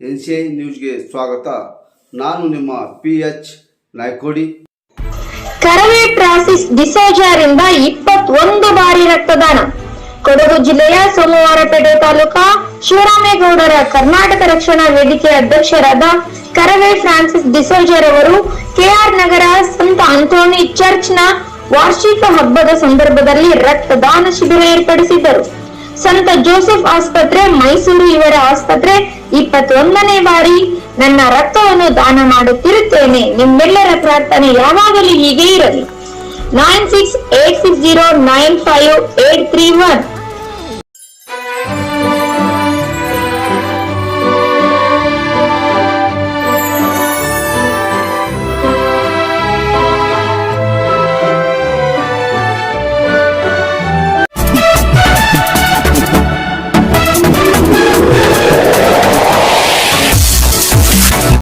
N C I ನ್ಯೂಸ್ಗೆ ಸ್ವಾಗತ. ನಾನು ನಿಮ್ಮ ಪಿ ಎಚ್ ನಾಯ್ಕೋಡಿ. ಕರವೇ ಟ್ರಾಸಿಸ್ ಡಿಸೋಜಾರಿಂದ ಇಪ್ಪತ್ತೊಂದು ಬಾರಿ ರಕ್ತದಾನ. ಕೊಡಗು ಜಿಲ್ಲೆಯ ಸೋಮವಾರಪೇಟೆ ತಾಲೂಕಾ ಶಿವರಾಮೇಗೌಡರ ಕರ್ನಾಟಕ ರಕ್ಷಣಾ ವೇದಿಕೆ ಅಧ್ಯಕ್ಷರಾದ ಕರವೇ ಫ್ರಾನ್ಸಿಸ್ ಡಿಸೋಜರ್ ಅವರು ಕೆಆರ್ ಚರ್ಚ್ನ ವಾರ್ಷಿಕ ಹಬ್ಬದ ಸಂದರ್ಭದಲ್ಲಿ ರಕ್ತದಾನ ಶಿಬಿರ ಏರ್ಪಡಿಸಿದ್ದರು. ಸಂತ ಜೋಸೆಫ್ ಆಸ್ಪತ್ರೆ, ಮೈಸೂರು ಇವರ ಆಸ್ಪತ್ರೆ ಇಪ್ಪತ್ತೊಂದನೇ ಬಾರಿ ನನ್ನ ರಕ್ತವನ್ನು ದಾನ ಮಾಡುತ್ತಿರುತ್ತೇನೆ. ನಿಮ್ಮೆಲ್ಲರ ಪ್ರಾರ್ಥನೆ ಯಾವಾಗಲೂ ಹೀಗೆ ಇರಲಿ. Nine six eight six zero nine five eight three one